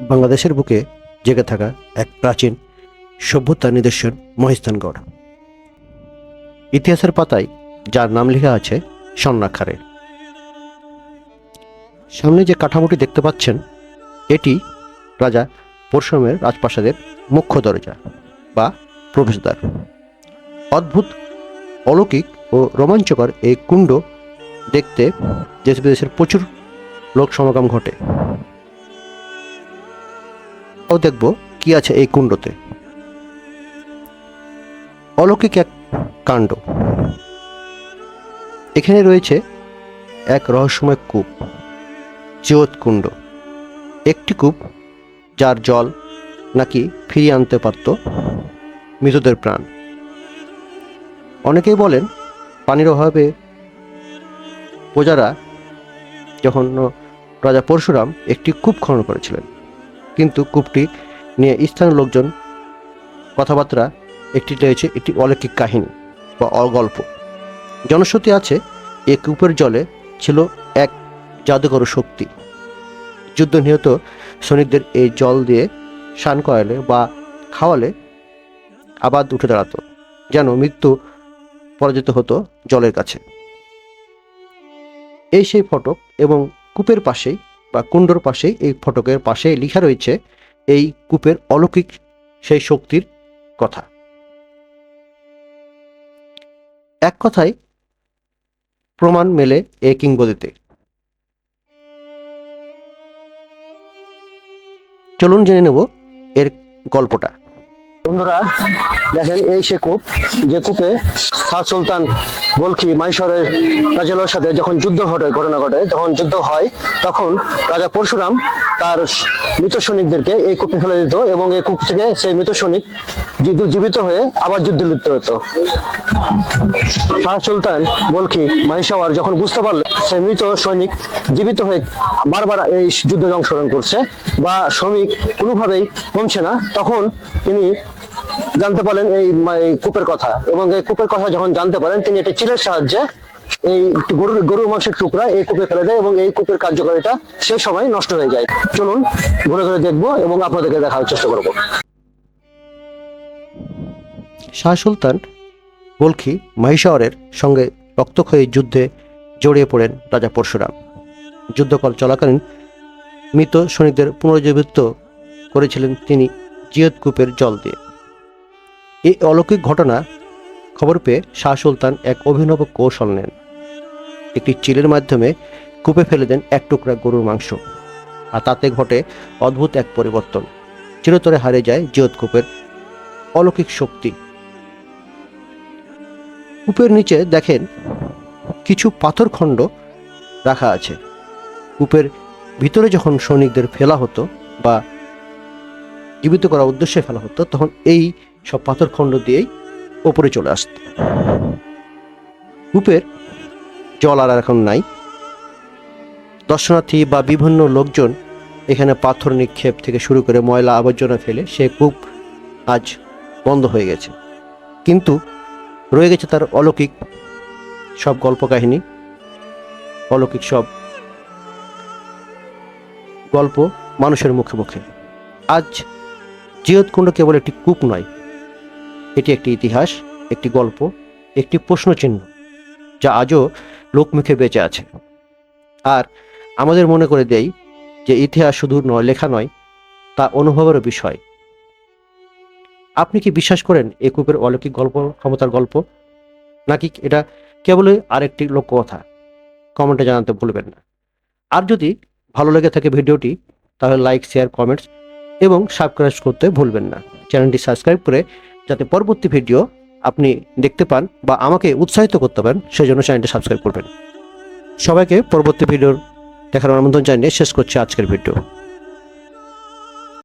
বাংলাদেশের বুকে জেগে থাকা এক প্রাচীন সভ্যতার নিদর্শন মহিস্তানগড়। ইতিহাসের পাতায় যার নাম লেখা আছে স্বর্ণাক্ষরে। সামনে যে কাঠামোটি দেখতে পাচ্ছেন, এটি রাজা পরশুরামের রাজপ্রাসাদের মুখ্য দরজা বা প্রবেশদ্বার। অদ্ভুত, অলৌকিক ও রোমাঞ্চকর এই কুণ্ড দেখতে দেশ বিদেশের প্রচুর লোক সমাগম ঘটে। ও দেখব কি আছে এই কুণ্ডতে। অলৌকিক এক কাণ্ড। এখানে রয়েছে এক রহস্যময় কূপ কুণ্ড। একটি কূপ যার জল নাকি ফিরিয়ে আনতে পারত মৃতদের প্রাণ। অনেকেই বলেন, পানির অভাবে প্রজারা, যখন রাজা পরশুরাম একটি কূপ খনন করেছিলেন। কিন্তু কূপটি নিয়ে স্থানীয় লোকজন কথাবার্তা একটি রয়েছে, একটি অলৌকিক কাহিনী বা অগল্প। জনশ্রুতি আছে এই কূপের জলে ছিল এক জাদুকর শক্তি। যুদ্ধ নিহত সৈনিকদের এই জল দিয়ে স্নান করালে বা খাওয়ালে আবার উঠে দাঁড়াতো, যেন মৃত্যু পরাজিত হতো জলের কাছে। এই সেই ফটক এবং কূপের পাশেই বা কুণ্ডর পাশেই, এই ফটকের পাশে লেখা রয়েছে এই কূপের অলৌকিক সেই শক্তির কথা। এক কথায় প্রমাণ মেলে এ কিংবদিতে চলুন জেনে নেব এর গল্পটা। বন্ধুরা, দেখেন এই সে কূপ, যে কূপে শাহ সুলতান বলখি মাইশরের রাজালোর সাথে যখন যুদ্ধ ঘটে, ঘটনা ঘটে, যখন যুদ্ধ হয়, তখন রাজা পরশুরাম তার মৃত সৈনিকদেরকে এই কূপে ফেলে দিত এবং এই কূপ থেকে সেই মৃত সৈনিক জীবিত হয়ে আবার যুদ্ধে লিপ্ত হতো। শাহ সুলতান বলখি মাহিসাওয়ার যখন বুঝতে পারল, সেই মৃত সৈনিক জীবিত হয়ে বারবার এই যুদ্ধে অংশগ্রহণ করছে বা শ্রমিক কোনোভাবেই কমছে না, তখন তিনি জানতে পারলেন এই কূপের কথা। এবং এই কূপের কথা যখন জানতে পারেন, তিনি একটা চিলের সাহায্যে এই গরুর গরুর মাংসের টুকরা এই কূপে ফেলে দেয় এবং এই কূপের কার্যকারিতা সেই সময় নষ্ট হয়ে যায়। চলুন, ঘুরে ঘুরে দেখব এবং আপনাদেরকে দেখার চেষ্টা করব। শাহ সুলতান বলখি মহিষাওয়ারের সঙ্গে রক্তক্ষয়ী যুদ্ধে জড়িয়ে পড়েন রাজা পরশুরাম। যুদ্ধকাল চলাকালীন মৃত সৈনিকদের পুনরুজ্জীবিত করেছিলেন তিনি জিয়ত কূপের জল দিয়ে। এই অলৌকিক ঘটনা খবর পেয়ে শাহ সুলতান এক অভিনব কৌশল নেন। একটি চিলের মাধ্যমে কূপে ফেলে দেন এক টুকরা গরুর মাংস, আর তাতে ঘটে অদ্ভুত এক পরিবর্তন। চিরতরে হারিয়ে যায় জিয়ত কূপের অলৌকিক শক্তি। কূপের নিচে দেখেন কিছু পাথরখণ্ড রাখা আছে। কূপের ভিতরে যখন সৈনিকদের ফেলা হতো বা জীবিত করার উদ্দেশ্যে ফেলা হতো, তখন এই সব পাথরখণ্ড দিয়েই ওপরে চলে আসত। কূপের জল আর এখন নাই। দর্শনার্থী বা বিভিন্ন লোকজন এখানে পাথর নিক্ষেপ থেকে শুরু করে ময়লা আবর্জনা ফেলে সে কূপ আজ বন্ধ হয়ে গেছে। কিন্তু রয়ে গেছে তার অলৌকিক সব গল্প কাহিনী অলৌকিক সব গল্প মানুষের মুখে মুখে। আজ জিয়তকুণ্ড কেবল একটি কূপ নয় এটি একটি ইতিহাস, একটি গল্প, একটি প্রশ্নচিহ্ন, যা আজও লোকমুখে বেঁচে আছে। আর আমাদের মনে করে দেয় যে ইতিহাস শুধু নয়, লেখা নয়, তা অনুভবেরও বিষয়। আপনি কি বিশ্বাস করেন এই কূপের অলৌকিক গল্প, ক্ষমতার গল্প? নাকি এটা কেবলই আরেকটি লোককথা? কমেন্টে জানাতে ভুলবেন না। আর যদি ভালো লেগে থাকে ভিডিওটি, তাহলে লাইক, শেয়ার, কমেন্টস এবং সাবস্ক্রাইব করতে ভুলবেন না। চ্যানেলটি সাবস্ক্রাইব করে যাতে পরবর্তী ভিডিও আপনি দেখতে পান বা আমাকে উৎসাহিত করতে পারেন, সেজন্য চ্যানেলটি সাবস্ক্রাইব করবেন। সবাইকে পরবর্তী ভিডিওর দেখার আমন্ত্রণ জানিয়ে শেষ করছি আজকের ভিডিও।